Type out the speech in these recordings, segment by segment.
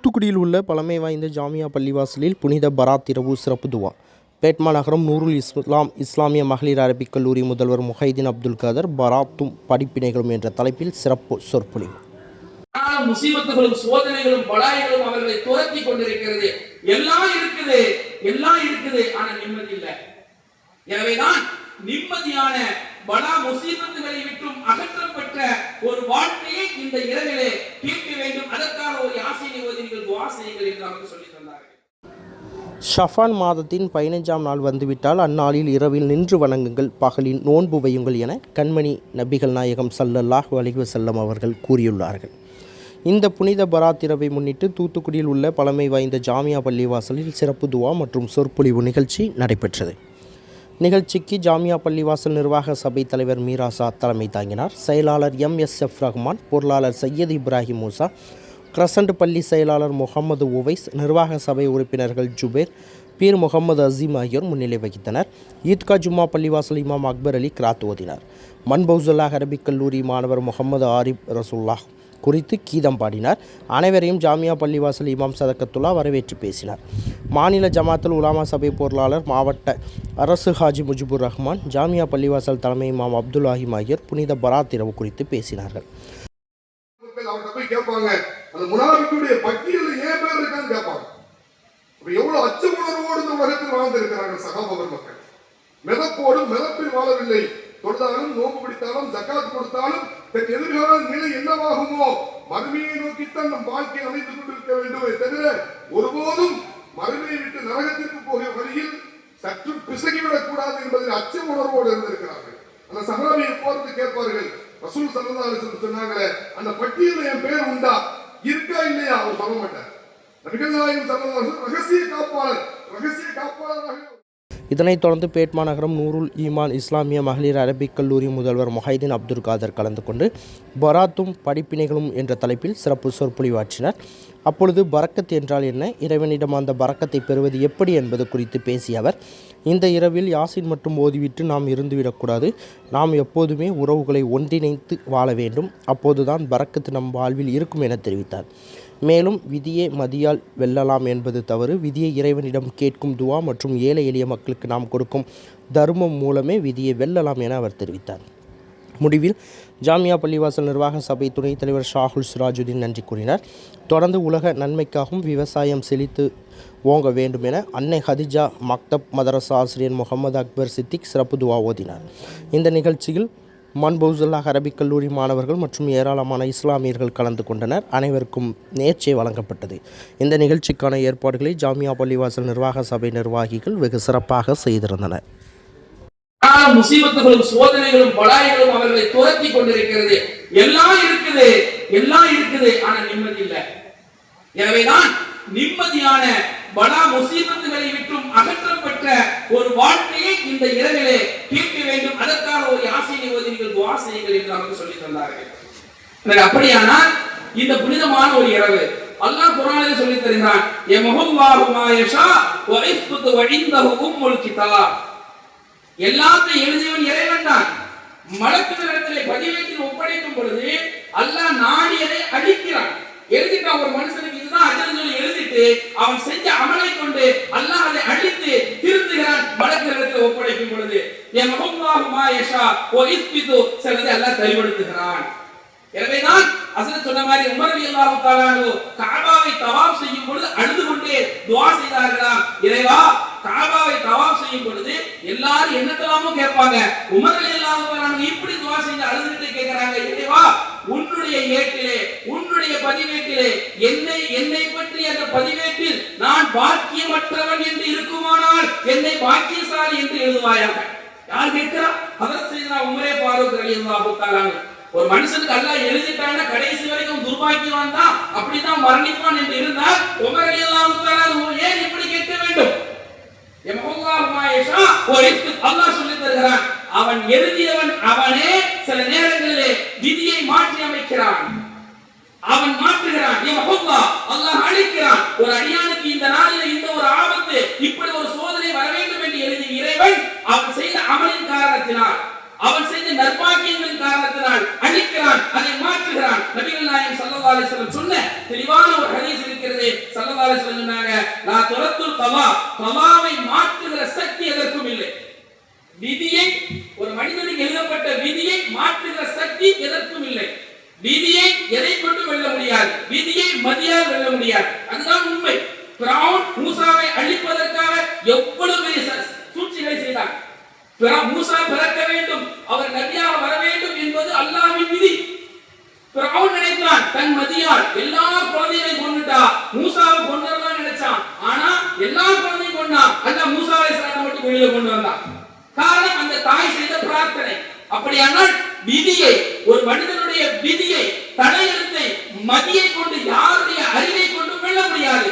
தூத்துக்குடியில் உள்ள பழமை வாய்ந்த ஜாமியா பள்ளிவாசலில் புனித பராத் இரவு சிறப்பு துவா. பேட்மா நகரம் நூருல் இஸ்லாம் இஸ்லாமிய மகளிர் அரபிக் கல்லூரி முதல்வர் முஹைதீன் அப்துல் காதர் பராத்தும் படிப்பினைகளும் என்ற தலைப்பில் சிறப்பு சொற்பொழிவு. முசீபத்துகளும் சோதனைகளும் பலாய்களும் அவர்களை துரத்தி கொண்டிருக்கிறது. எல்லாம் இருக்குது எல்லாம் இருக்குது ஆனா நிம்மதி இல்லை. எனவேதான் நிம்மதியான பலா முசீபத்துகளை விட்டும் அகற்றப்பட்ட ஒரு வாழ்க்கையை இந்த இரவிலே தீர்க்க வேண்டும். அதற்கான ஒரு ஆசையை ஓதி நீங்கள் துவா செய்யுங்கள் என்று அவர்கள் சொல்லி தந்தார்கள். ஷஃபான் மாதத்தின் பதினைஞ்சாம் நாள் வந்துவிட்டால் அந்நாளில் இரவில் நின்று வணங்குங்கள். பகலில் நோன்பு வையுங்கள் என கண்மணி நபிகள் நாயகம் ஸல்லல்லாஹு அலிஹு செல்லம் அவர்கள் கூறியுள்ளார்கள். இந்த புனித பராத்திரவை முன்னிட்டு தூத்துக்குடியில் உள்ள பழமை வாய்ந்த ஜாமியா பள்ளிவாசலில் சிறப்பு துவா மற்றும் சொற்பொழிவு நிகழ்ச்சி நடைபெற்றது. நிகழ்ச்சிக்கு ஜாமியா பள்ளிவாசல் நிர்வாக சபை தலைவர் மீராசா தலைமை தாங்கினார். செயலாளர் எம் எஸ் எஃப் ரஹ்மான் பொருளாளர் சையத் இப்ராஹிம் மூசா கிரசண்ட் பள்ளி செயலாளர் முகமது உவைஸ் நிர்வாக சபை உறுப்பினர்கள் ஜுபேர் பீர் முகமது அசீம் ஆகியோர் முன்னிலை வகித்தனர். ஈத்கா ஜும்மா பள்ளிவாசல் இமாம் அக்பர் அலி கிராத் ஓதினார். மன்பௌசுல்லாஹ் அரபிக் கல்லூரி மாணவர் முகமது ஆரிப் ரசுல்லாஹ் குறித்து கீதம் பாடினார். அனைவரையும் ஜாமியா பள்ளிவாசல் இமாம் சதக்கத்துல்லா வரவேற்று பேசினார். மாநில ஜமாத்தல் உலாமா சபை பொருளாளர் மாவட்ட அரசு ஹாஜி முஜிபுர் ரஹ்மான் ஜாமியா பள்ளிவாசல் தலைமை இமாம் அப்துல்லாஹிம் ஆகியோர் புனித பராத் இரவு குறித்து பேசினார்கள். மக்கள் எவ்வளவு அச்ச உணர்வோடு இந்த உலகத்தில் வாழ்ந்திருக்கிறாங்க சகாபவர் மக்கள். மிதப்போடு மிதப்பில் வாழவில்லை. தொழுதாலும் நோம்பு பிடித்தாலும் ஜக்காத் கொடுத்தாலும் தன் எதிர்கால நிலை என்னவாகுமோ மறுமையை நோக்கித்தான் நம் வாழ்க்கை அமைத்துக் கொண்டிருக்க வேண்டுமே. தவிர ஒருபோதும் மறுமையை விட்டு நரகத்திற்கு போகிற வழியில் சற்று பிசகிவிடக் கூடாது என்பதில் அச்ச உணர்வோடு இருந்திருக்கிறார்கள். அந்த சஹாபியை போறது கேட்பார்கள். ரசூல் சல்லல்லாஹு சொன்னாங்களே அந்த பட்டியலில் என் பேர் உண்டா? இருக்கா இல்லையா? அவர் சொல்ல மாட்டார். நபிகள் நாயகம் சல்லல்லாஹு ரகசிய காப்பாளர். ரகசிய காப்பாளராக இதனைத் தொடர்ந்து பேட்மா நகரம் நூருல் ஈமான் இஸ்லாமிய மகளிர் அரபிக் கல்லூரி முதல்வர் மொஹைதீன் அப்துல் காதர் கலந்து கொண்டு பராத்தும் படிப்பினைகளும் என்ற தலைப்பில் சிறப்பு சொற்பொழிவாற்றினார். அப்பொழுது பறக்கத் என்றால் என்ன? இறைவனிடம் அந்த பரக்கத்தை பெறுவது எப்படி என்பது குறித்து பேசிய அவர் இந்த இரவில் யாசின் மட்டும் ஓதிவிட்டு நாம் இருந்துவிடக்கூடாது. நாம் எப்போதுமே உறவுகளை ஒன்றிணைத்து வாழ வேண்டும். அப்போதுதான் பரக்கத்து நம் வாழ்வில் இருக்கும் என தெரிவித்தார். மேலும் விதியை மதியால் வெல்லலாம் என்பது தவறு. விதியை இறைவனிடம் கேட்கும் துவா மற்றும் ஏழை எளிய மக்களுக்கு நாம் கொடுக்கும் தர்மம் மூலமே விதியை வெல்லலாம் என அவர் தெரிவித்தார். முடிவில் ஜாமியா பள்ளிவாசல் நிர்வாக சபை துணைத் தலைவர் ஷாகுல் சிராஜுதீன் நன்றி கூறினார். தொடர்ந்து உலக நன்மைக்காகவும் விவசாயம் செழித்து ஓங்க வேண்டும் என அன்னை ஹதிஜா மக்தப் மதரசா ஆசிரியர் முகமது அக்பர் சித்திக் சிறப்பு துவா ஓதினார். இந்த நிகழ்ச்சியில் மன்பௌசுல்லாஹ் அரபிக் கல்லூரி மாணவர்கள் மற்றும் ஏராளமான இஸ்லாமியர்கள் கலந்து கொண்டனர். அனைவருக்கும் நேர்ச்சை வழங்கப்பட்டது. இந்த நிகழ்ச்சிக்கான ஏற்பாடுகளை ஜாமியா பள்ளிவாசல் நிர்வாக சபை நிர்வாகிகள் வெகு சிறப்பாக செய்திருந்தனர் முசீபத்துகளும் சோதனைகளும் பலாய்களும் அவர்களை துரத்தி கொண்டிருக்கிறது. எல்லாம் இருக்குது எல்லாம் இருக்குது ஆனா நிம்மதி இல்லை. எனவேதான் நிம்மதியான பலா முசீபத்துகளை விட்டும் அகற்றப்பட்ட ஒரு வாழ்க்கையை இந்த இரவிலே தீர்க்க வேண்டும். அதற்காக ஒரு ஆசையை ஓதி நீங்கள் துவா செய்யுங்கள் என்று நமக்கு சொல்லி தந்தார்கள். அப்படியானால் இந்த புனிதமான ஒரு இரவு அல்லாஹ் குரானிலே சொல்லி தருகிறான் யமஹுல்லாஹு மா யஷா வ இஃபுது வ இந்தஹு உம்முல் கிதாப். எல்லாத்தையும் எழுதியவன் இறைவன் தான். மலக்குகளிடத்திலே பதிவேற்றில் ஒப்படைக்கும் பொழுது அல்லாஹ் நாடியதை அழிக்கிறான்? எழுதிட்டான் ஒரு மனுஷனுக்கு இதுதான் அஜல் சொல்லி எழுதிட்டு அவன் செஞ்ச அமலை கொண்டு அல்லாஹ் அதை அழித்து திருத்துகிறான் மலக்குகளிடத்தில் ஒப்படைக்கும் பொழுது. என் முகம்வாகு மாயஷா ஓ இஸ்பிது சிலதை அல்லாஹ் தரிபடுத்துகிறான் எனவேதான் அசன் சொன்ன மாதிரி உமர் அல்லாஹு தாலானு காபாவை தவாப் செய்யும் பொழுது அழுது கொண்டே துவா செய்தார்களாம் இறைவா காபாவை தவாப் செய்யும் பொழுது எல்லாரும் என்னத்தெல்லாமோ கேட்பாங்க. உமர் அலி தாலானு இப்படி துவா செஞ்சு அழுதுகிட்டே கேட்கிறாங்க இறைவா உன்னுடைய ஏட்டிலே உன்னுடைய பதிவேட்டிலே என்னை என்னை பற்றி அந்த பதிவேட்டில் நான் பாக்கியமற்றவன் என்று இருக்குமானால் என்னை பாக்கியசாலி என்று எழுதுவாயாக. யார் கேட்கிறா? அதற்கு செய்தா உமரே பாரூக் ரலியல்லாஹு தாலானு ஒரு மனுஷனுக்கு அல்லா எழுதிட்டான்னா கடைசி வரைக்கும் துர்பாக்கியவான் தான் அப்படித்தான் மரணிப்பான் என்று இருந்தால் உமர் ஏன் இப்படி கேட்க வேண்டும் யமஹுல்லாஹு மா யஷா ஒரு அல்லாஹ் சொல்லி தருகிறான் அவன் எழுதியவன் அவனே சில நேரங்களிலே விதியை மாற்றி அமைக்கிறான் அவன் மாற்றுகிறான் யமஹுல்லா அல்லாஹ் அழிக்கிறான் ஒரு அடியானுக்கு இந்த நாளிலே இந்த ஒரு ஆபத்து இப்படி ஒரு சோதனை வர வேண்டும் என்று எழுதிய அவன் செய்த அமலின் காரணத்தினால் அவன் செய்த நற்பாக்கியங்களின் காரணத்தினால் அழிக்கிறான் அதை மாற்றுகிறான். நபிகள் நாயகம் ஸல்லல்லாஹு ஸல்லல்லாஹு சொன்ன தெளிவான ஒரு ஹதீஸ் இருக்கிறது. ஸல்லல்லாஹு அலைஹி சொன்னாங்க நான் துரத்துல் தவா தவாவை மாற்றுகிற சக்தி எதற்கும் இல்லை. விதியை ஒரு மனிதனுக்கு எழுதப்பட்ட விதியை மாற்றுகிற சக்தி எதற்கும் இல்லை. விதியை எதை கொண்டு வெல்ல முடியாது. விதியை மதியால் வெல்ல முடியாது. அதுதான் உண்மை. பிராவுன் மூசாவை அழிப்பதற்காக எவ்வளவு பெரிய சூழ்ச்சிகளை செய்தார். மூசா பிறக்க வேண்டும் அவர் நபியாக வர வேண்டும் என்பது அல்லாஹ்வின் விதி. பிறவுன் நினைத்தான் தன் மதியால் எல்லா குழந்தைகளையும் கொண்டுட்டா மூசாவை கொண்டுறலாம் நினைச்சான். ஆனா எல்லா குழந்தையும் கொண்டான் அந்த மூசா அலைஹிஸ்ஸலாமை மட்டும் வெளியில கொண்டு வந்தான். காரணம் அந்த தாய் செய்த பிரார்த்தனை. அப்படியானால் விதி ஒரு மனிதனுடைய விதியை தலையெழுத்தை மதியை கொண்டு யாருடைய அறிவை கொண்டு வெல்ல முடியாது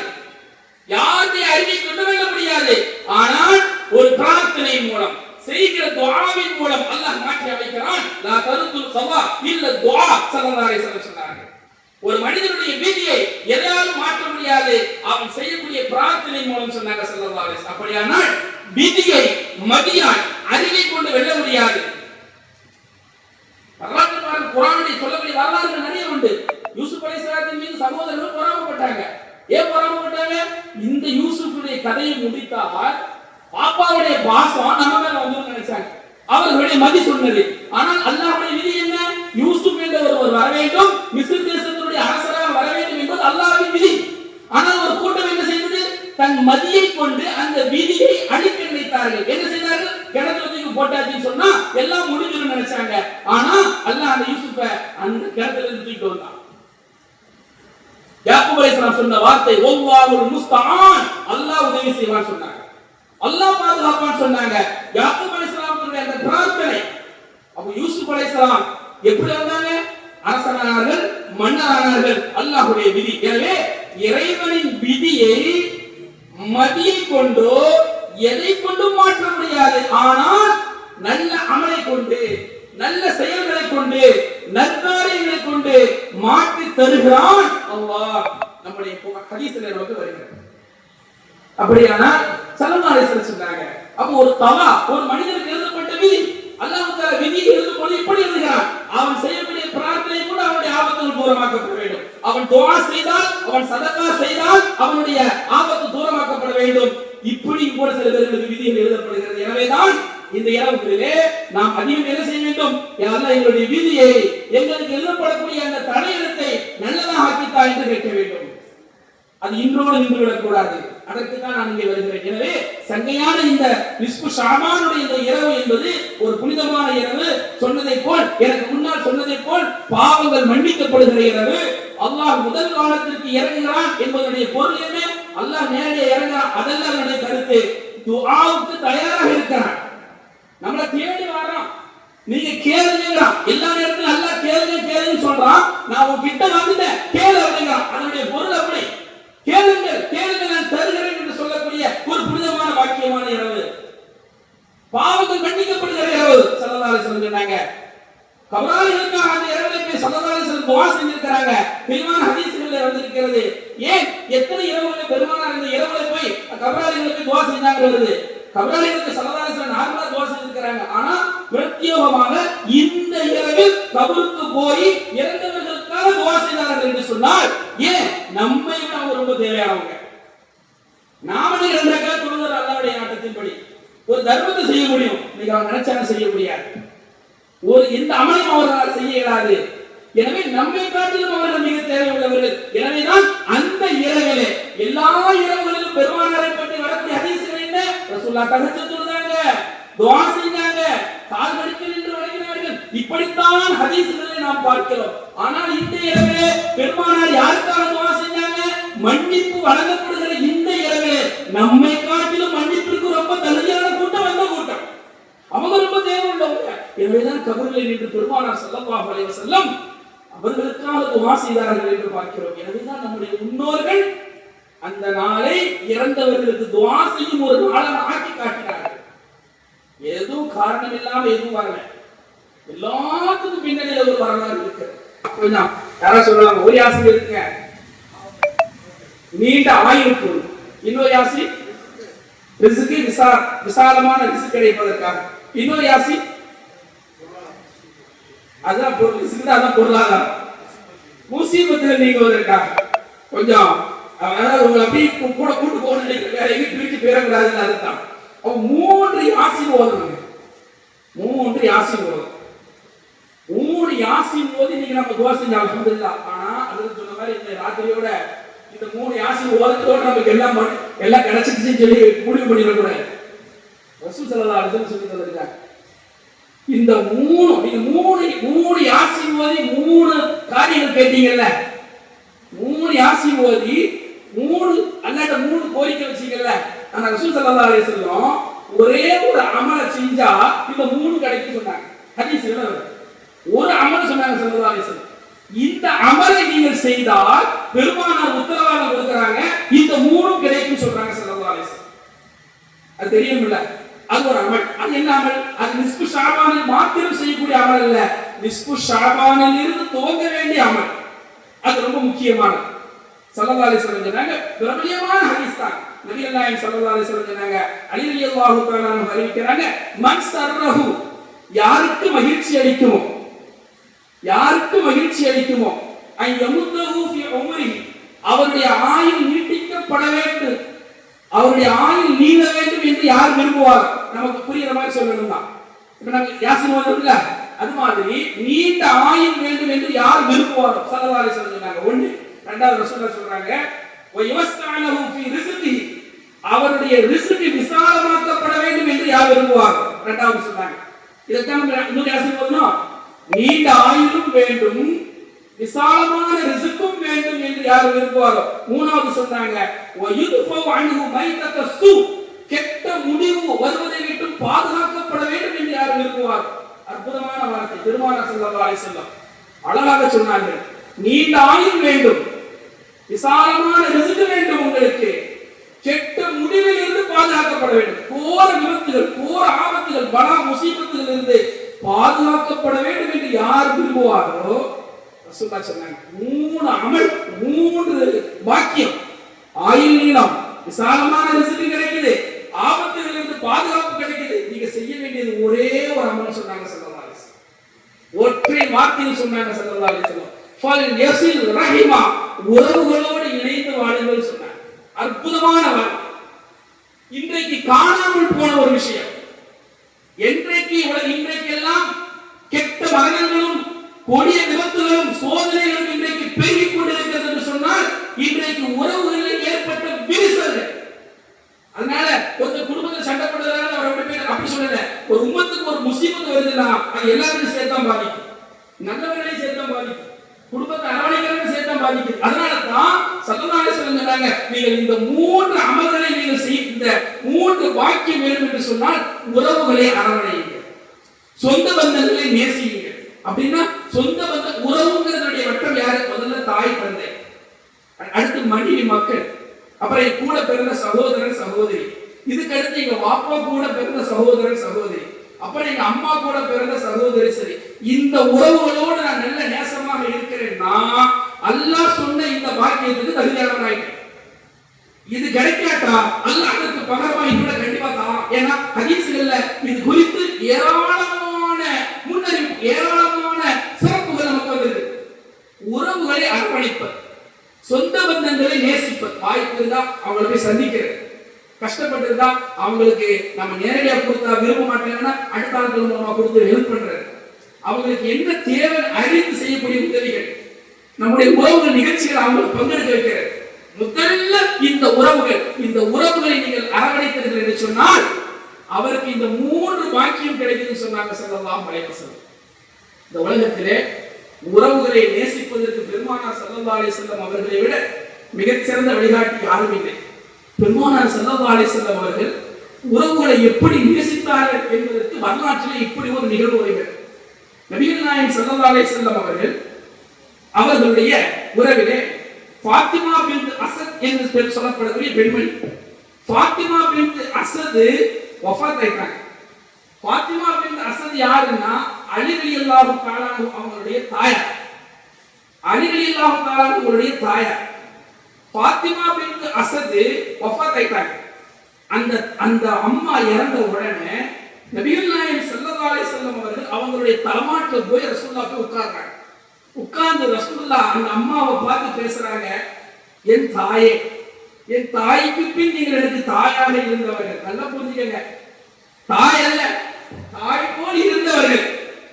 யாருடைய அறிவை கொண்டு வெல்ல முடியாது ஆனால் ஒரு பிரார்த்தனை மூலம் செய்கிற துஆவின் மூலம் அல்லாஹ் மாற்றி அமைக்கிறான் லா தருத்துல் கவா இல்ல துஆ ஸல்லல்லாஹு அலைஹி வஸல்லம் சொன்னார்கள் ஒரு மனிதனுடைய விதியை எதையாலும் மாற்ற முடியாது அவன் செய்யக்கூடிய பிரார்த்தனை மூலம் சொன்னாங்க ஸல்லல்லாஹு அலைஹி வஸல்லம் அப்படியானால் விதியை மதியால் அறிவை கொண்டு வெல்ல முடியாது வரலாற்று பாருங்க குரானுடைய சொல்லக்கூடிய வரலாறுகள் நிறைய உண்டு யூசுப் அலைஹிஸ்ஸலாத்தின் மீது சகோதரர்கள் பொறாமப்பட்டாங்க ஏன் பொறாமப்பட்டாங்க இந்த யூசுஃபுடைய கதையை முடித்தால் பாப்பாவுடைய பாசம் நம்ம மேல வந்து நினைச்சாங்க அவர்களுடைய மதி சொன்னது ஆனால் அல்லாஹ்வுடைய விதி என்ன யூசுப் என்ற ஒருவர் வர வேண்டும் மிஸ்ர் தேசத்தினுடைய அரசராக வர வேண்டும் என்பது அல்லாஹ்வின் விதி ஆனால் ஒரு கூட்டம் என்ன செய்தது தன் மதியை கொண்டு அந்த விதியை அழிக்க நினைத்தார்கள். என்ன செய்தார்கள்? கிணத்துல தூக்கி போட்டாச்சுன்னு சொன்னா எல்லாம் முடிஞ்சிடும் நினைச்சாங்க. ஆனா அல்லாஹ் அந்த யூசுஃப அந்த கிணத்துல இருந்து தூக்கிட்டு வந்தான். யாக்கூப் அலைஹிஸ்ஸலாம் சொன்ன வார்த்தை ஒவ்வாவுல் முஸ்தான் அல்லாஹ் உதவி செய்வான்னு சொன்னாங்க. அல்லாஹ் பாதுகாப்பான்னு சொன்னாங்க. யாக்கூப் அலைஹிஸ்ஸலாமுடைய அந்த பிரார்த்தனை அப்ப யூசுப் அலைஹிஸ்ஸலாம் எப்படி வந்தாங்க? அரசனானார்கள் மன்னரானார்கள் அல்லாஹ்வுடைய விதி. எனவே இறைவனின் விதியை மதியை கொண்டோ எதை கொண்டும் மாற்ற முடியாது. ஆனால் நல்ல அமலை கொண்டு நல்ல செயல்களை கொண்டு நற்காரியங்களை கொண்டு மாற்றி தருகிறான் அல்லாஹ் நம்முடைய ஹதீஸ்ல நமக்கு வருகிறது. அப்படியானா சல்லல்லாஹு சொன்னாங்க அப்போ ஒரு தவா ஒரு மனிதனுக்கு எழுதப்பட்ட விதி அல்லாஹ் விதி எழுதும் போது எப்படி எழுதுகிறான்? அவன் செய்யக்கூடிய தூரமாக்கப்பட வேண்டும். அவன் துஆ செய்தால் அவன் சதக்கா செய்தால் அவனுடைய ஆபத்து தூரமாக்கப்பட வேண்டும். இப்படி கூட சில பேர்களுக்கு விதிகள் எழுதப்படுகிறது. எனவேதான் இந்த இரவுகளிலே நாம் அதிகம் என்ன செய்ய வேண்டும்? யாரெல்லாம் எங்களுடைய விதியை எங்களுக்கு எழுதப்படக்கூடிய அந்த தலையெழுத்தை நல்லதாக ஆக்கித்தா என்று கேட்க வேண்டும். அது இன்றோடு நின்று விடக்கூடாது. அதற்கு தான் நான் இங்கே வருகிறேன். எனவே சங்கையான இந்த நிஸ்பு சாமானுடைய இந்த இரவு என்பது ஒரு புனிதமான இரவு. சொன்னதை போல் எனக்கு முன்னால் சொன்னதை போல் பாவங்கள் மன்னிக்கப்படுகிற இரவு. அல்லாஹ் முதல் காலத்திற்கு இறங்குகிறான் என்பதனுடைய பொருள் என்ன? அல்லாஹ் நேரடியாக இறங்குறான் அதெல்லாம் என்னுடைய கருத்து. துஆவுக்கு தயாராக இருக்கிறான். நம்மளை தேடி வர்றான். நீங்க கேளுங்கிறான் எல்லா நேரத்திலும் அல்லாஹ் கேளுங்க கேளுன்னு சொல்றான் நான் உன் கிட்ட வந்துட்டேன் கேளு அப்படிங்கிறான் அதனுடைய பொருள் அப்படி கேளுங்கள் கேளுங்கள் நான் தருகிறேன் என்று சொல்லக்கூடிய ஒரு புனிதமான வாக்கியமான இரவு பாவங்கள் மன்னிக்கப்படுகிற இரவு சல்லல்லாஹு அலைஹி வஸல்லம் சொன்னாங்க கபராளிகளுக்காக அந்த இரவிலே போய் சல்லல்லாஹு அலைஹி வஸல்லம் துஆ செஞ்சிருக்கிறாங்க பெருமான ஹதீஸ்களில் வந்திருக்கிறது ஏன் எத்தனை இரவுகளில் பெருமானார் இந்த இரவுல போய் கபராளிகளுக்கு துஆ செஞ்சாங்க வருது கபராளிகளுக்கு சல்லல்லாஹு அலைஹி வஸல்லம் நார்மலா துஆ செஞ்சிருக்கிறாங்க ஆனா பிரத்யேகமாக இந்த இரவில் கபருக்கு போய் இறந்தவர்களுக்காக துஆ செய்தார்கள் என்று சொன்னால் ஏன் நம்மை விட அவங்க ரொம்ப தேவையானவங்க நாமளே இரண்டு ரக்காத் தொழுகிற அல்லாஹ்வுடைய நாட்டத்தின்படி ஒரு தர்மத்தை செய்ய முடியும் இன்னைக்கு அவங்க நினைச்சாங்க செய்ய முடியாது ஒரு எந்த அமலையும் அவர்களால் செய்ய இயலாது எனவே நம்மை காட்டிலும் அவர்கள் மிக தேவையுள்ளவர்கள் அந்த இரவிலே எல்லா இரவுகளிலும் பெருமானாரை பற்றி வரக்கூடிய ஹதீசுகள் என்ன? ரசூல்லா தகச்சு தொழுதாங்க துவா செஞ்சாங்க கால் மடிக்க நின்று வணங்கினார்கள். இப்படித்தான் ஹதீசுகளை நாம் பார்க்கிறோம். ஆனால் இந்த இரவிலே பெருமானார் யாருக்காக துவா செஞ்சாங்க? மன்னிப்பு வழங்கப்படுகிற இந்த இரவிலே நம்மை காட்டிலும் மன்னிப்பிற்கு ரொம்ப தகுதியான கூட்டம் வந்த கூட்டம். அவங்க ரொம்ப தேவை உள்ளவங்க எனவேதான் கபரில் நின்று பெருமானார் ஸல்லல்லாஹு அலைஹி வஸல்லம் அவர்களுக்காக துவா செய்தார்கள் என்று பார்க்கிறோம். எனவேதான் நம்முடைய முன்னோர்கள் அந்த நாளை இறந்தவர்களுக்கு துவா செய்யும் ஒரு நாளாக ஆக்கி காட்டினார்கள். எதுவும் காரணம் இல்லாம எதுவும் வரல. எல்லாத்துக்கும் பின்னணியில ஒரு வரலாறு இருக்கு யாரா சொல்லலாம் ஒரு யாசி இருக்குங்க நீண்ட ஆயுள் பொருள். இன்னொரு யாசி? ரிசுக்கு விசா விசாலமான ரிசு கிடைப்பதற்காக. இன்னொரு யாசி? அதான் பொருள் சிந்தா தான் பொருளாதாரம் முசீபத்தில் நீங்குவதற்காக கொஞ்சம் அதாவது உங்களை அப்படியே கூட கூட்டு போகணும்னு நினைக்கிறேன் வேற எங்கேயும் பிரிச்சு போயிடக்கூடாதுன்னு அதுதான் அவன் மூன்று யாசின் ஓதுறாங்க மூன்று யாசின் ஓதும் மூணு யாசின் போது இன்னைக்கு நம்ம துவா செஞ்ச இல்லை ஆனா அது சொன்ன மாதிரி இந்த ராத்திரியோட இந்த மூணு யாசின் ஓதத்தோட நமக்கு எல்லாம் எல்லாம் கிடைச்சிருச்சுன்னு சொல்லி முடிவு பண்ணிடக்கூடாது. ரசூ ஸல்லல்லாஹு அலைஹி சொல்லி தந்திருக்காங்க இந்த மூணு நீங்க மூணு மூணு யாசின் ஓதி மூணு காரியங்கள் கேட்டீங்கல்ல? மூணு யாசின் ஓதி மூணு அல்லாட்ட மூணு கோரிக்கை வச்சீங்கல்ல ஆனா ரசூல் சல்லா அலி சொல்லும் ஒரே ஒரு அமலை செஞ்சா இந்த மூணு கிடைக்கும் சொன்னாங்க. ஹதீஸ்ல ஒரு அமல் சொன்னாங்க சல்லா அலி இந்த அமலை நீங்கள் செய்தால் பெருமானார் உத்தரவாதம் கொடுக்குறாங்க இந்த மூணும் கிடைக்கும் சொல்றாங்க சல்லா அலி அது தெரியுமில்ல? அது ஒரு அமல். அது என்ன அமல்? அது நிஸ்பு ஷாபானில் மாத்திரம் செய்யக்கூடிய அமல் அல்ல. நிஸ்பு ஷாபானில் இருந்து துவங்க வேண்டிய அமல். அது ரொம்ப முக்கியமானது. சல்லல்லாஹு அலைஹி வஸல்லம் சொன்னாங்க பிரபலியமான ஹதீஸ் தான். நபி நாயகம் ஸல்லல்லாஹு அலைஹி வஸல்லம் சொன்னாங்க அலி ரலியல்லாஹு தஆலா அன்ஹு அறிவிக்கிறாங்க மன் சர்ரஹு யாருக்கு மகிழ்ச்சி அளிக்குமோ? யாருக்கு மகிழ்ச்சி அளிக்குமோ? ஐ யமுத்தஹு ஃபி உம்ரி அவருடைய ஆயுள் நீட்டிக்கப்பட வேண்டும். அவருடைய ஆயுள் நீள வேண்டும் என்று யார் விரும்புவார் நமக்கு புரியுற மாதிரி சொல்லணும்னா. இப்ப நாங்க யாசின் ஓதுறோம்ல அது மாதிரி நீண்ட ஆயுள் வேண்டும் என்று யார் விரும்புவாரோ? சல்லல்லாஹு அலைஹி ஒண்ணு. ரெண்டாவது ரசூலுல்லாஹ் சொல்றாங்க வ ஃபீ ரிஸ்கிஹி. அவருடைய ரிஸ்க் விசாலமாக்கப்பட வேண்டும் என்று யார் விரும்புவார்கள் ரெண்டாவது சொன்னாங்க. இதைத்தான் நம்ம இன்னொரு யாசின் ஓதணும் நீண்ட ஆயுளும் வேண்டும் விசாலமான ரிசுக்கும் வேண்டும் என்று யார் விரும்புவாரோ? மூணாவது சொன்னாங்க கெட்ட முடிவு வருவதை விட்டு பாதுகாக்கப்பட வேண்டும் என்று யார் விரும்புவார். அற்புதமான வார்த்தை. பெருமானார் ஸல்லல்லாஹு செல்லம் வஸல்லம் அழகாக சொன்னார்கள். நீண்ட ஆயுள் வேண்டும். விசாலமான ரிசுக்கு வேண்டும் உங்களுக்கு. கெட்ட முடிவில் இருந்து பாதுகாக்கப்பட வேண்டும். கோர விபத்துகள் கோர ஆபத்துகள் பலா முசீபத்தில் இருந்து பாதுகாக்கப்பட வேண்டும் என்று யார் விரும்புவாரோ ரசூல்லா சொன்னாங்க. மூணு அமல் மூன்று வாக்கியம் ஆயுள் நீளம். விசாலமான ரிசுக்கு கிடைக்குது. செய்ய வேண்டியது ஒரே ஒரு அமல் சொன்னாங்க ஸல்லல்லாஹு ஒற்றை வார்த்தையில் சொன்னாங்க ஸல்லல்லாஹு அலைஹி ரஹிமா. உறவுகளோடு இணைந்து வாழுங்கள் சொன்னாங்க. அற்புதமான வார்த்தை இன்றைக்கு காணாமல் போன ஒரு விஷயம். என்றைக்கு இவ்வளவு இன்றைக்கு எல்லாம் கெட்ட மரணங்களும் கொடிய விபத்துகளும் சோதனைகளும் இன்றைக்கு பெருகிக் கொண்டிருக்கிறது என்று சொன்னால் இன்றைக்கு உறவுகளில் ஏற்பட்ட விரிசல்கள் அதனால கொஞ்சம் குடும்பத்தில் சண்டை போடுறதுனால அவர் அப்படி போய் அப்படி சொல்லல. ஒரு உமத்துக்கு ஒரு முசீபத்து வருதுன்னா அது எல்லாருக்கும் சேர்த்தான் பாதிக்கும். நல்லவர்களையும் சேர்த்தான் பாதிக்கும். குடும்பத்தை அரவணைக்கிறவங்க சேர்த்தான் பாதிக்குது. அதனால தான் சல்லல்லாஹு சொன்னாங்க நீங்கள் இந்த மூன்று அமல்களை நீங்கள் செய் இந்த மூன்று வாக்கியம் வேண்டும் என்று சொன்னால் உறவுகளை அரவணையுங்கள். சொந்த பந்தங்களை நேசியுங்கள். அப்படின்னா சொந்த பந்த உறவுங்கிறதுடைய வட்டம் யாரு? முதல்ல தாய் தந்தை. அடுத்து மனைவி மக்கள். அப்புறம் என் கூட பிறந்த சகோதரன் சகோதரி. இதுக்கு அடுத்து எங்க வாப்பா கூட பிறந்த சகோதரன் சகோதரி. அப்புறம் எங்க அம்மா கூட பிறந்த சகோதரி சரி. இந்த உறவுகளோடு நான் நல்ல நேசமாக இருக்கிறேன்னா அல்லாஹ் சொன்ன இந்த பாக்கியத்துக்கு தகுதியானவனாயிட்டேன் இது கிடைக்காட்டா? அல்லாஹ் அதற்கு பகரமா இன்னொரு கண்டிப்பா தான் ஏன்னா ஹதீஸ்கள்ல இது குறித்து ஏராளமான முன்னறிவு ஏராளமான சிறப்புகள் நமக்கு வந்திருக்கு. உறவுகளை அர்ப்பணிப்பது சொந்த பந்தங்களை நேசிப்பது வாய்ப்பு இருந்தா அவங்களை போய் சந்திக்கிறது. கஷ்டப்பட்டிருந்தா அவங்களுக்கு நம்ம நேரடியா கொடுத்தா விரும்ப மாட்டாங்கன்னா அடுத்த ஆட்கள் மூலமா கொடுத்து ஹெல்ப் பண்றது. அவங்களுக்கு என்ன தேவை அறிந்து செய்யக்கூடிய உதவிகள். நம்முடைய உறவுகள் நிகழ்ச்சிகள் அவங்களுக்கு பங்கெடுக்க வைக்கிறது. முதல்ல இந்த உறவுகள் இந்த உறவுகளை நீங்கள் அரவணைத்தீர்கள் என்று சொன்னால் அவருக்கு இந்த மூன்று வாக்கியம் கிடைக்குதுன்னு சொன்னாங்க சொல்லலாம் மலைவசம் இந்த உலகத்திலே உறவுகளை நேசிப்பதற்கு பெருமானார் ஸல்லல்லாஹு அலைஹி அவர்களை விட மிகச்சிறந்த வழிகாட்டி யாரும் இல்லை. பெருமானார் ஸல்லல்லாஹு அலைஹி வஸல்லம் அவர்கள் உறவுகளை எப்படி நேசித்தார்கள் என்பதற்கு வரலாற்றிலே இப்படி ஒரு நிகழ்வு வருகிறது. நபிகள் நாயகம் ஸல்லல்லாஹு அலைஹி அவர்கள் அவர்களுடைய உறவிலே ஃபாத்திமா பின் அசத் என்று சொல்லப்படக்கூடிய பெண்மணி. பாத்திமா பின் அசது வஃபாத் ஆயிட்டாங்க. ஃபாத்திமா பின் அசத் யாருன்னா அழிவில் எல்லாரும் தஆலா அவங்களுடைய தாயார். அழிவில் எல்லாரும் தஆலா அவங்களுடைய தாயார். பாத்திமா பின் அசது வஃபாத் ஆயிட்டாங்க அந்த அந்த அம்மா இறந்த உடனே நபிகள் நாயகம் செல்லதாலே செல்லும் அவர்கள் அவங்களுடைய தலமாட்டில் போய் ரசுல்லா போய் உட்கார்றாங்க. உட்கார்ந்து ரசுல்லா அந்த அம்மாவை பார்த்து பேசுறாங்க என் தாயே என் தாய்க்கு பின் நீங்கள் எனக்கு தாயாக இருந்தவர்கள். நல்லா புரிஞ்சுக்கங்க. தாய் அல்ல தாய் போல் இருந்தவர்கள்.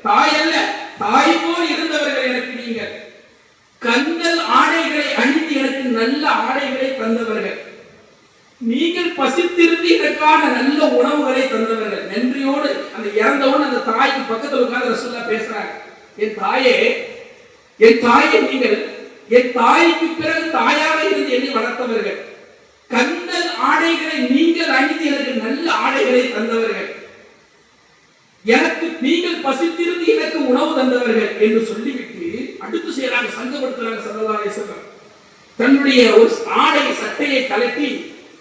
தாய் அல்ல தாய் போல் இருந்தவர்கள் எனக்கு நீங்கள். கண்கள் ஆடைகளை அணிந்து எனக்கு நல்ல ஆடைகளை தந்தவர்கள். நீங்கள் பசித்திருந்து இதற்கான நல்ல உணவுகளை தந்தவர்கள். நன்றியோடு அந்த இறந்தவன் அந்த தாய்க்கு பக்கத்தில் உட்கார்ந்து ரசூல்லா பேசுறாங்க. என் தாயே என் தாயை நீங்கள் என் தாய்க்கு பிறகு தாயாக இருந்து என்னை வளர்த்தவர்கள். கண்கள் ஆடைகளை நீங்கள் அணிந்து எனக்கு நல்ல ஆடைகளை தந்தவர்கள். எனக்கு நீங்கள் பசித்திருந்து எனக்கு உணவு தந்தவர்கள் என்று சொல்லிவிட்டு அடுத்து செய்யறாங்க சங்கப்படுத்துறாங்க சல்லல்லாஹு சொல்றாங்க தன்னுடைய ஒரு ஆடை சட்டையை கலட்டி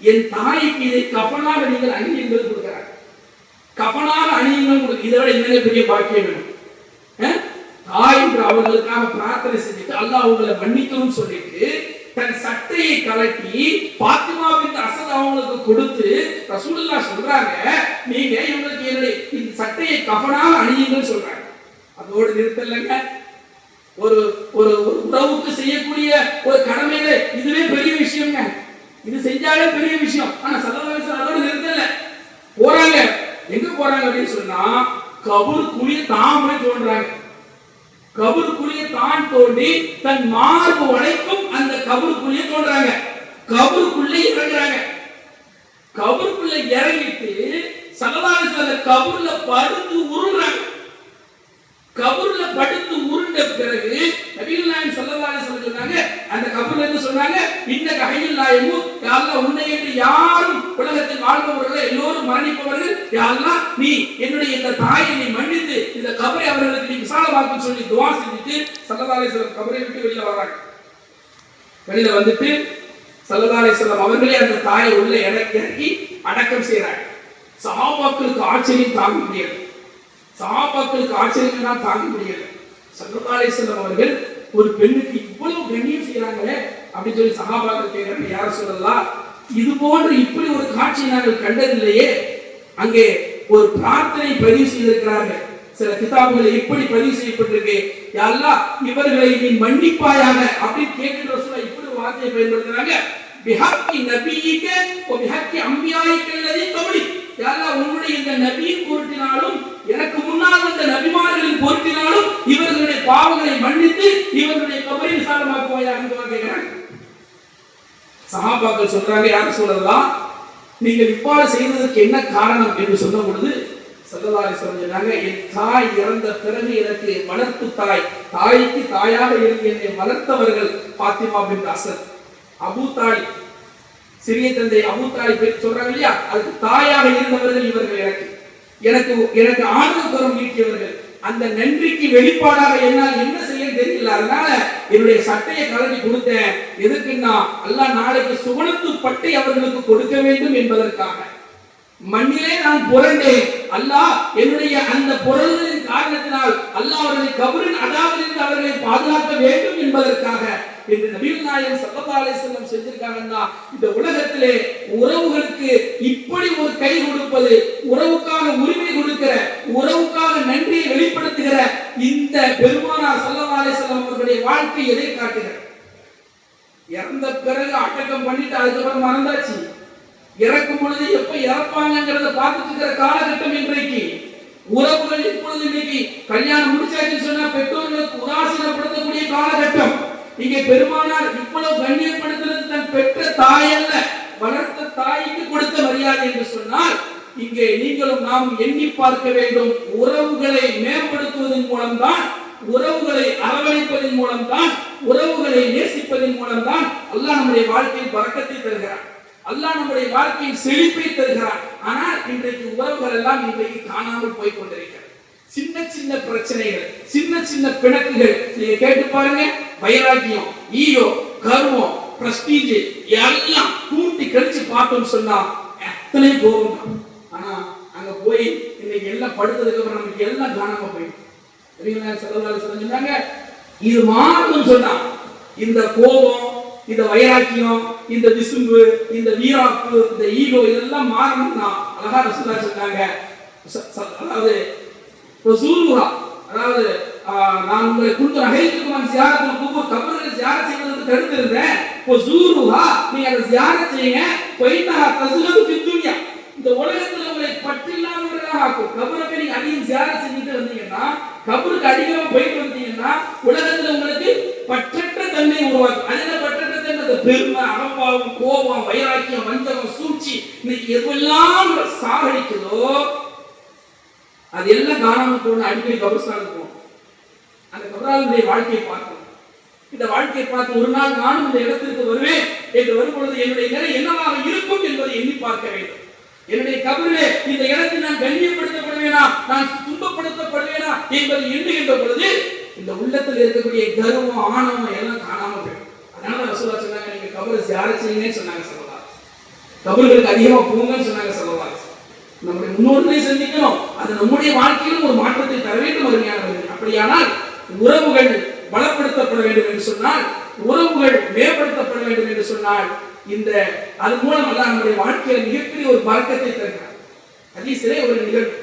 என் தாய்க்கு இதை கபனாக நீங்கள் அணியுங்கள் கொடுக்கிறார். கபனாக அணியுங்கள் கொடுக்க இதை விட என்னென்ன பெரிய பாக்கியம் வேணும்? தாய் என்று அவர்களுக்காக பிரார்த்தனை செஞ்சுட்டு அல்லாஹ் அவங்களை மன்னிக்கணும்னு சொல்லிட்டு தன் சட்டையை கலட்டி பாத்திமா பின் அசத் அவங்களுக்கு கொடுத்து ரசூலுல்லா சொல்றாங்க நீங்க இவங்களுக்கு என்னுடைய இந்த சட்டையை கபனாக அணியுங்கன்னு சொல்றாங்க. அதோடு நிறுத்தலைங்க. ஒரு ஒரு ஒரு உறவுக்கு செய்யக்கூடிய ஒரு கடமையில இதுவே பெரிய விஷயம்ங்க. இது செஞ்சாலே பெரிய விஷயம். ஆனா சதவீதம் அதோட நிறுத்தல. போறாங்க. எங்க போறாங்க அப்படின்னு சொன்னா கபூர் குழி தான் போய் தோன்றாங்க. கபூர் குழியை தான் தோண்டி தன் மார்பு வளைக்கும் அந்த கபருக்குள்ளேயே தோன்றாங்க. கபூருக்குள்ளே இறங்குறாங்க. கபருக்குள்ள இறங்கிட்டு சகலாரத்தில் அந்த கபூர்ல படுத்து உருள்றாங்க. கபூர்ல படுத்து உருண்ட பிறகு நபிகள் நாயகம் சல்லல்லாஹு அலைஹி வஸல்லம் சொன்னாங்க அந்த கபூர்ல இருந்து சொன்னாங்க இந்த கஹையில் நாயமு யாரெல்லாம் உன்னை என்று யாரும் உலகத்தில் வாழ்பவர்கள் எல்லோரும் மரணிப்பவர்கள். யாரெல்லாம் நீ என்னுடைய இந்த தாயை நீ மன்னித்து இந்த கபரை அவர்களுக்கு நீ விசாலமாக்கி சொல்லி துவா செஞ்சுட்டு சல்லல்லாஹு அலைஹி வஸல்லம் கபரை விட்டு வெளியில வர்றாங்க. வெளியில வந்துட்டு ஸல்லல்லாஹு செல்லம் அவர்களே அந்த தாயை உள்ள இறக்கி அடக்கம் செய்யறாங்க சஹாபாக்களுக்கு ஆச்சரியம் தாங்க முடியாது சஹாபாக்களுக்கு ஆச்சரியம் தான் தாங்க முடியாது சல்லல்லாஹு செல்லம் அவர்கள் ஒரு பெண்ணுக்கு இவ்வளவு கண்ணியம் செய்யறாங்களே அப்படின்னு சொல்லி சகாபாக்கள் கேட்கிறாங்க யார் சொல்லலாம் இது போன்று இப்படி ஒரு காட்சியை நாங்கள் கண்டதில்லையே. அங்கே ஒரு பிரார்த்தனை பதிவு செய்திருக்கிறார்கள். சில கிதாபுகள் எப்படி பதிவு செய்யப்பட்டிருக்கு? யா இவர்களை நீ மன்னிப்பாயாக அப்படின்னு கேட்கிற சொல்ல இப்படி வார்த்தையை பயன்படுத்துறாங்க. பிஹக்கி நபியிக்க ஓ பிஹக்கி அம்பியாயிக்க அல்லது கபடி யாரெல்லாம் உன்னுடைய இந்த நபியின் பொருட்டினாலும் எனக்கு முன்னால் வந்த நபிமார்களின் பொருட்டினாலும் இவர்களுடைய பாவங்களை மன்னித்து இவர்களுடைய கபரை விசாலமாக்குவாயா என்று கேட்கிறாங்க சகாபாக்கள் சொல்றாங்க யார் சொல்லலாம் நீங்கள் இவ்வாறு செய்வதற்கு என்ன காரணம்? என்று சொன்ன பொழுது சல்லல்லாஹு சொன்னாங்க என் தாய் இறந்த பிறகு எனக்கு வளர்ப்பு தாய் தாய்க்கு தாயாக இருந்து என்னை வளர்த்தவர்கள் பாத்திமா பின் அசத் அபு தாய் சிறிய தந்தை அபு தாய் பேர் சொல்றாங்க இல்லையா? அதுக்கு தாயாக இருந்தவர்கள் இவர்கள் எனக்கு. எனக்கு எனக்கு ஆனந்த கரம் நீட்டியவர்கள் அந்த நன்றிக்கு வெளிப்பாடாக என்னால் என்ன செய்ய தெரியல. அதனால என்னுடைய சட்டையை கலந்து கொடுத்தேன். எதுக்குன்னா அல்ல நாளைக்கு சுவனத்து பட்டை அவர்களுக்கு கொடுக்க வேண்டும் என்பதற்காக. மண்ணிலே நான் புரண்டேன். அல்லாஹ் என்னுடைய அந்த புரள்களின் காரணத்தினால் அல்லாஹ் அவர்களை கபரின் அதாவிலிருந்து அவர்களை பாதுகாக்க வேண்டும் என்பதற்காக என்று நபிகள் நாயகம் சல்லல்லாஹு அலைஹி செஞ்சிருக்காங்கன்னா இந்த உலகத்திலே உறவுகளுக்கு இப்படி ஒரு கை கொடுப்பது உறவுக்காக உரிமை கொடுக்கிற உறவுக்காக நன்றியை வெளிப்படுத்துகிற இந்த பெருமானார் சல்லல்லாஹு அலைஹி அவர்களுடைய வாழ்க்கை எதை காட்டுகிறார் இறந்த பிறகு அடக்கம் பண்ணிட்டு அதுக்கப்புறம் மறந்தாச்சு. இறக்கும் பொழுது எப்ப இறப்பாங்கிறத பார்த்துட்டு இருக்கிற காலகட்டம் இன்றைக்கு. உறவுகள் இப்பொழுது இன்னைக்கு கல்யாணம் முடிச்சாச்சுன்னு சொன்னா பெற்றோர்களுக்கு உதாசீனப்படுத்தக்கூடிய காலகட்டம். இங்கே பெருமானார் இவ்வளவு கண்ணியப்படுத்துறது தன் பெற்ற தாய் அல்ல வளர்த்த தாய்க்கு கொடுத்த மரியாதை என்று சொன்னால் இங்கே நீங்களும் நாம் எண்ணி பார்க்க வேண்டும். உறவுகளை மேம்படுத்துவதன் மூலம்தான் உறவுகளை அரவணைப்பதன் மூலம்தான் உறவுகளை நேசிப்பதன் மூலம்தான் அல்லாஹ் நம்முடைய வாழ்க்கையில் பறக்கத்தை தருகிறார் அல்லாஹ் நம்முடைய வாழ்க்கையில் செழிப்பை தருகிறார் ஆனால் இன்றைக்கு உறவுகள் எல்லாம் இன்றைக்கு காணாமல் போய் கொண்டிருக்கிறது சின்ன சின்ன பிரச்சனைகள் சின்ன சின்ன பிணக்குகள். நீங்க கேட்டு பாருங்க. வைராக்கியம் ஈயோ கர்வம் பிரஸ்டீஜ் எல்லாம் கூட்டி கழிச்சு பார்த்தோம்னு சொன்னா எத்தனை போகும் தான். ஆனா அங்க போய் இன்னைக்கு எல்லாம் படுத்ததுக்கு அப்புறம் நமக்கு எல்லாம் காணாம போயிடும் சரிங்களா செலவு சொன்னாங்க இது மாறும்னு சொன்னா இந்த கோபம் இந்த வைராக்கியம் இந்த விசும்பு இந்த வீராப்பு இந்த ஈகோ இதெல்லாம் மாறணும்னா அழகா ரசூலா சொன்னாங்க அதாவது அதாவது நான் உங்களை குண்டு அகைத்துக்குமான் சியாரத்தில் கூப்பு கபர்களை சியாரம் செய்வதற்கு தடுத்திருந்தேன். இப்போ சூருவா நீங்க அதை சியாரம் செய்யுங்க. பொய்னஹா தசுகது ஃபித்துன்யா இந்த உலகத்துல உங்களை பற்றில்லாதவர்களாக ஆக்கும். கபரை நீங்க அதிகம் சியாரம் செஞ்சுட்டு வந்தீங்கன்னா கபருக்கு அதிகமா போயிட்டு வந்தீங்கன்னா உலகத்துல உங்களுக்கு பற்றற்ற தன்மை உருவாக்கும். அதுல பற்றற்ற தன்மை? பெருமை அகம்பாவம் கோபம் வைராக்கியம் வஞ்சகம் சூழ்ச்சி. இன்னைக்கு எதுவெல்லாம் சாகடிக்குதோ அது எல்லாம் காணாம போகணும் அடிக்கடி கபர்ஸ்தானுக்கு போகும் அந்த கபராளுடைய வாழ்க்கையை பார்க்கணும். இந்த வாழ்க்கையை பார்த்து ஒரு நாள் நானும் இந்த இடத்திற்கு வருவேன் என்று வரும்பொழுது என்னுடைய நிலை என்னவாக இருக்கும் என்பதை எண்ணி பார்க்க வேண்டும். என்னுடைய கபரிலே இந்த இடத்தில் நான் கண்ணியப்படுத்தப்படுவேனா? நான் துன்பப்படுத்தப்படுவேனா? என்பதை எண்ணுகின்ற பொழுது இந்த உள்ளத்தில் இருக்கக்கூடிய கர்வம் ஆணவம் எல்லாம் காணாம போயிடும். அதனால ரசூலா சொன்னாங்க நீங்க கபரை தியானம் சொன்னாங்க சொல்லலாம் கபர்களுக்கு அதிகமா போங்கன்னு சொன்னாங்க சொல்லலாம் நம்முடைய முன்னோர்களை சந்திக்கணும் அது நம்முடைய வாழ்க்கையிலும் ஒரு மாற்றத்தை தர வேண்டும் அருமையானவர்கள். அப்படியானால் உறவுகள் பலப்படுத்தப்பட வேண்டும் என்று சொன்னால் உறவுகள் மேம்படுத்தப்பட வேண்டும் என்று சொன்னால் இந்த அது மூலம் அல்ல நம்முடைய வாழ்க்கையில மிகப்பெரிய ஒரு பழக்கத்தை தருகிறார். ஹதீஸிலே ஒரு நிகழ்வு.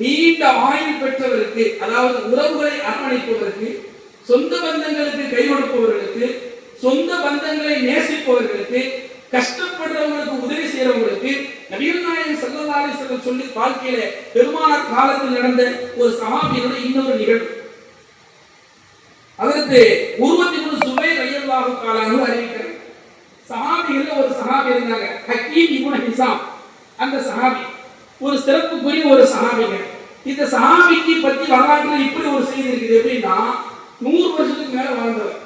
நீண்ட ஆயுள் பெற்றவருக்கு அதாவது உறவுகளை அரவணைப்பவருக்கு சொந்த பந்தங்களுக்கு கை கொடுப்பவர்களுக்கு சொந்த பந்தங்களை நேசிப்பவர்களுக்கு கஷ்டப்படுறவங்களுக்கு உதவி செய்யறவங்களுக்கு நபிகள் நாயகம் ஸல்லல்லாஹு சொல்லி வாழ்க்கையில பெருமானார் காலத்தில் நடந்த ஒரு சஹாபியினுடைய இன்னொரு நிகழ்வு. அதற்கு உருவத்தின் சுவை ரயல்லாஹு காலாக அறிவிக்கிறார். சஹாபிகள் ஒரு சஹாபி இருந்தாங்க. ஹக்கீம் இபுன் ஹிசாம். அந்த சஹாபி. ஒரு சிறப்புக்குரிய ஒரு சஹாபிங்க இந்த சஹாபிக்கு பத்தி வரலாற்றுல இப்படி ஒரு செய்தி இருக்குது எப்படின்னா நூறு வருஷத்துக்கு மேல வாழ்ந்தவர்.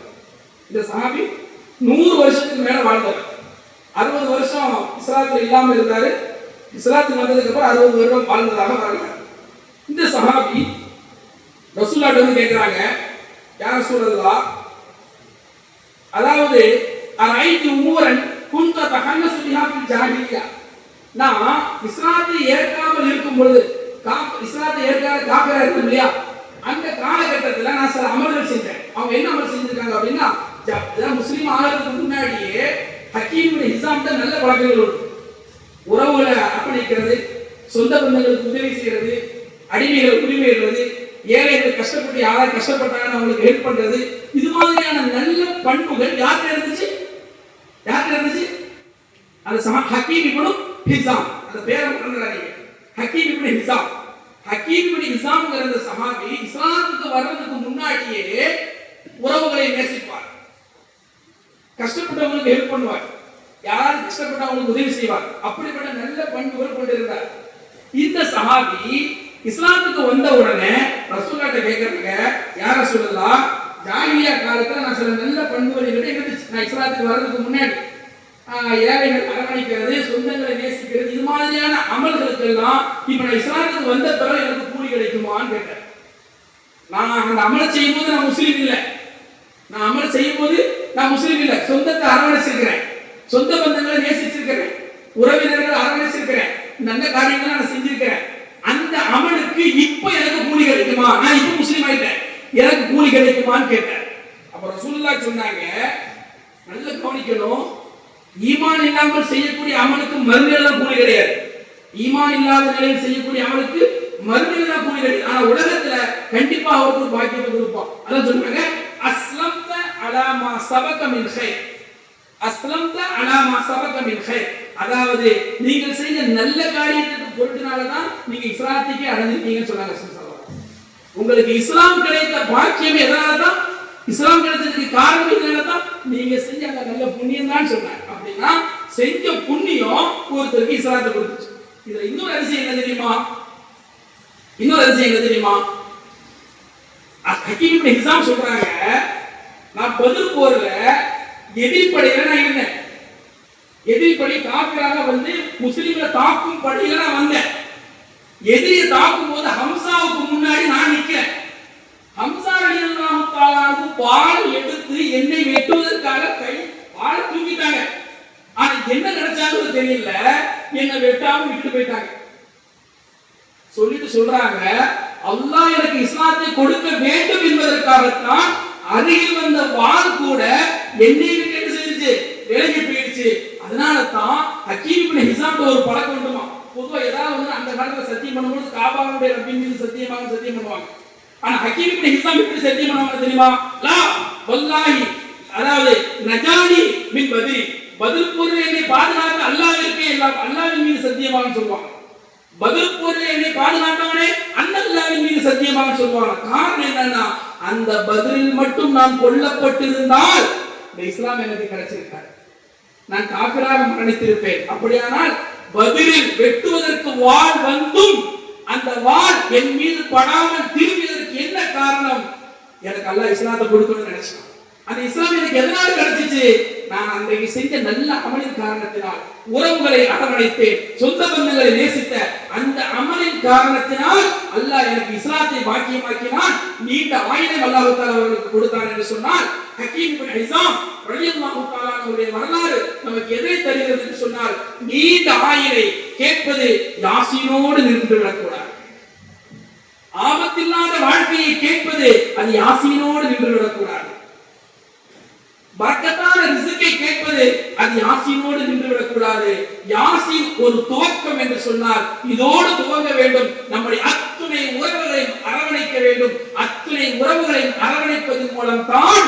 இந்த சஹாபி நூறு வருஷத்துக்கு மேல வாழ்ந்தவர். அறுபது வருஷம் இஸ்லாத்துல இல்லாம இருந்தாரு. இஸ்லாத்துக்கு வந்ததுக்கு அப்புறம் அறுபது வருடம் வாழ்ந்ததாக வரலாறு இந்த சஹாபி ரசூல்லாட்ட வந்து கேட்கிறாங்க யார் சூழல்லா அதாவது அரைத்து உமூரன் குந்த தகன்ன சுலிஹாஃபில் ஜாகிரியா. நான் இஸ்லாத்தை ஏற்காமல் இருக்கும் பொழுது இஸ்லாத்தை ஏற்காத காப்பிரா இருக்கும் இல்லையா? அந்த காலகட்டத்தில் நான் சில அமல்கள் செஞ்சேன். அவங்க என்ன அமல் செஞ்சிருக்காங்க அப்படின்னா முஸ்லீம் ஆகிறதுக்கு முன்னாடியே ஹக்கீம் ஹிசாம்கிட்ட நல்ல பழக்கங்கள் உண்டு. உறவுகளை அர்ப்பணிக்கிறது சொந்த பந்தங்களுக்கு உதவி செய்யறது அடிமைகள் உரிமையிடுறது ஏழைகள் கஷ்டப்பட்டு யாராவது கஷ்டப்பட்டாங்கன்னு அவங்களுக்கு ஹெல்ப் பண்றது இது மாதிரியான நல்ல பண்புகள் யார்கிட்ட இருந்துச்சு? யாருக்கு இருந்துச்சு? அந்த சம ஹக்கீம் இப்படும் ஹிசாம். அந்த பேரை மறந்துடாதீங்க ஹக்கீம் இப்படி ஹிசாம். ஹக்கீம் இப்படி ஹிசாம்ங்கிற அந்த சஹாபி இஸ்லாத்துக்கு வர்றதுக்கு முன்னாடியே உறவுகளை நேசிப்பார். கஷ்டப்பட்டவங்களுக்கு ஹெல்ப் பண்ணுவார். யாராவது கஷ்டப்பட்டவங்களுக்கு உதவி செய்வார். அப்படிப்பட்ட நல்ல பண்புகள் கொண்டிருந்தார் இந்த சஹாபி இஸ்லாத்துக்கு வந்த உடனே ரசூல்லாட்ட கேட்கறாங்க யார சொல்லலாம் ஜாகிலியா காலத்துல நான் சில நல்ல பண்புகள் என்கிட்ட இருந்துச்சு நான் இஸ்லாத்துக்கு வர்றதுக்கு முன்னாடி ஏழைகள் அரவணைக்கிறது சொந்தங்களை நேசிக்கிறது இது மாதிரியான அமல்களுக்கெல்லாம் இப்ப நான் இஸ்லாத்துக்கு வந்த பிறகு எனக்கு கூலி கிடைக்குமான்னு கேட்டேன். நான் அந்த அமலை செய்யும்போது நான் முஸ்லீம் இல்லை. நான் அமல் செய்யும்போது நான் முஸ்லீம் இல்லை. சொந்தத்தை அரவணைச்சிருக்கிறேன். சொந்த பந்தங்களை நேசிச்சிருக்கிறேன். உறவினர்கள் அரவணைச்சிருக்கிறேன். நல்ல காரியங்களை நான் செஞ்சிருக்கிறேன். அந்த அமலுக்கு இப்ப எனக்கு கூலி கிடைக்குமா? நான் இப்ப முஸ்லீம் ஆயிட்டேன். எனக்கு கூலி கிடைக்குமான்னு கேட்டேன் அப்ப ரசூலுல்லாஹ் சொன்னாங்க நல்ல கவனிக்கணும். ஈமான் இல்லாமல் செய்யக்கூடிய அமலுக்கு மறுமையில கூலி கிடையாது. ஈமான் இல்லாத நிலையில் செய்யக்கூடிய அமலுக்கு மறுமையில கூலி கிடையாது. ஆனா உலகத்துல கண்டிப்பா அவருக்கு ஒரு பாக்கியத்தை கொடுப்பான். அதான் சொன்னாங்க அஸ்லம்த அலாமா சபக மின் ஹைர் அஸ்லம்த அலாமா சபக மின் ஹைர் அதாவது நீங்கள் செய்த நல்ல காரியத்துக்கு பொருட்டினாலதான் நீங்க இஸ்லாத்துக்கே அடைஞ்சிருக்கீங்கன்னு சொன்னாங்க உங்களுக்கு இஸ்லாம் கிடைத்த பாக்கியம் எதனால தான் இஸ்லாம் கிடைச்சதுக்கு காரணம் எதனால தான் நீங்க செஞ்ச அந்த நல்ல புண்ணியம் தான் சொன்னாங்க அப்படின்னா செஞ்ச புண்ணியம் ஒருத்தருக்கு இஸ்லாத்தை கொடுத்துச்சு. இதுல இன்னொரு அரிசி என்ன தெரியுமா? இன்னொரு அரிசி என்ன தெரியுமா? ஹக்கீம் இப்னு ஹிசாம் சொல்றாங்க நான் பதில் போர்ல எதிர்ப்படையில நான் இருந்தேன். எதிர்ப்படி காப்பிராக வந்து முஸ்லீம்களை தாக்கும் படையில நான் வந்தேன். எதிரியை தாக்கும் போது ஹம்சாவுக்கு முன்னாடி நான் நிக்கிறேன் ஹம்சா ரலியல்லாஹு பால் எடுத்து என்னை வெட்டுவதற்காக கை பால் தூக்கிட்டாங்க. ஆனா என்ன நினைச்சாலும் தெரியல. என்னை வெட்டாம விட்டு போயிட்டாங்க. சொல்லிட்டு சொல்றாங்க அல்லாஹ் எனக்கு இஸ்லாத்தை கொடுக்க வேண்டும் என்பதற்காகத்தான் அருகில் வந்த வால் கூட என்னை விட்டு என்ன செஞ்சுச்சு விலகி போயிடுச்சு. அதனால தான் ஹக்கீம் இப்னு ஹிசாம் ஒரு பழக்கம் உண்டுமா? பொதுவாக ஏதாவது காலத்துல சத்தியம் பண்ணும்போது காபாவுடைய ரப்பின் மீது சத்தியமாக சத்தியம் பண்ணுவாங்க. ஆனா ஹக்கீம் இப்படி ஹிசாம் எப்படி சத்தியம் பண்ணுவாங்க தெரியுமா? லா வல்லாஹி அதாவது நஜானி மின் பதில் போரில் என்னை பாதுகாத்த அல்லாஹ்விற்கே எல்லாம் அல்லாவின் மீது சத்தியமாக சொல்லுவாங்க. பதில் போரில் என்னை பாதுகாத்தவனே அன்னல்லாவின் மீது சத்தியமாக சொல்லுவாங்க. காரணம் என்னன்னா அந்த பதிலில் மட்டும் நான் கொல்லப்பட்டிருந்தால் இந்த இஸ்லாம் எனக்கு கிடைச்சிருக்காரு நான் காபிராக மரணித்திருப்பேன். அப்படியானால் பதிலில் வெட்டுவதற்கு வாழ் வந்தும் அந்த வாழ் என் மீது படாமல் திரும்பியதற்கு என்ன காரணம்? எனக்கு அல்லாஹ் இஸ்லாத்தை கொடுக்கணும்னு நினைச்சான் அந்த இஸ்லாம் எனக்கு எதனால கிடைச்சிச்சு? நான் அன்றைக்கு செஞ்ச நல்ல அமலின் காரணத்தினால் உறவுகளை அரவணைத்தேன் சொந்த பந்தங்களை நேசித்த அந்த அமலின் காரணத்தினால் அல்லாஹ் எனக்கு இஸ்லாத்தை பாக்கியமாக்கினான் நீண்ட ஆயுதம் அல்லாஹ் தாலா அவர்களுக்கு கொடுத்தான் என்று சொன்னால் ஹக்கீம் பின் ஹிசாம் ரலியல்லாஹு தஆலா வரலாறு நமக்கு எதை தருகிறது என்று சொன்னால் நீண்ட ஆயுளை கேட்பது யாசினோடு நின்று விடக்கூடாது. ஆபத்தில்லாத வாழ்க்கையை கேட்பது அது யாசினோடு நின்று விடக்கூடாது. பரக்கத்தான ரிசுக்கை கேட்பது அது யாசினோடு நின்று விடக்கூடாது யாசின் ஒரு துவக்கம் என்று சொன்னால் இதோடு துவங்க வேண்டும். நம்முடைய அத்துணை உறவுகளையும் அரவணைக்க வேண்டும். அத்துணை உறவுகளையும் அரவணைப்பதன் மூலம் தான்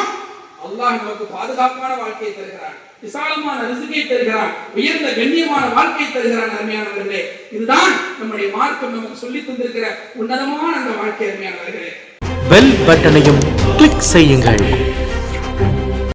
அல்லாஹ் நமக்கு பாதுகாப்பான வாழ்க்கையை தருகிறான். விசாலமான ரிசுக்கை தருகிறான். உயர்ந்த கண்ணியமான வாழ்க்கையை தருகிறான் அருமையானவர்களே. இதுதான் நம்முடைய மார்க்கம் நமக்கு சொல்லி தந்திருக்கிற உன்னதமான அந்த வாழ்க்கை அருமையானவர்களே. பெல் பட்டனையும் கிளிக் செய்யுங்கள்.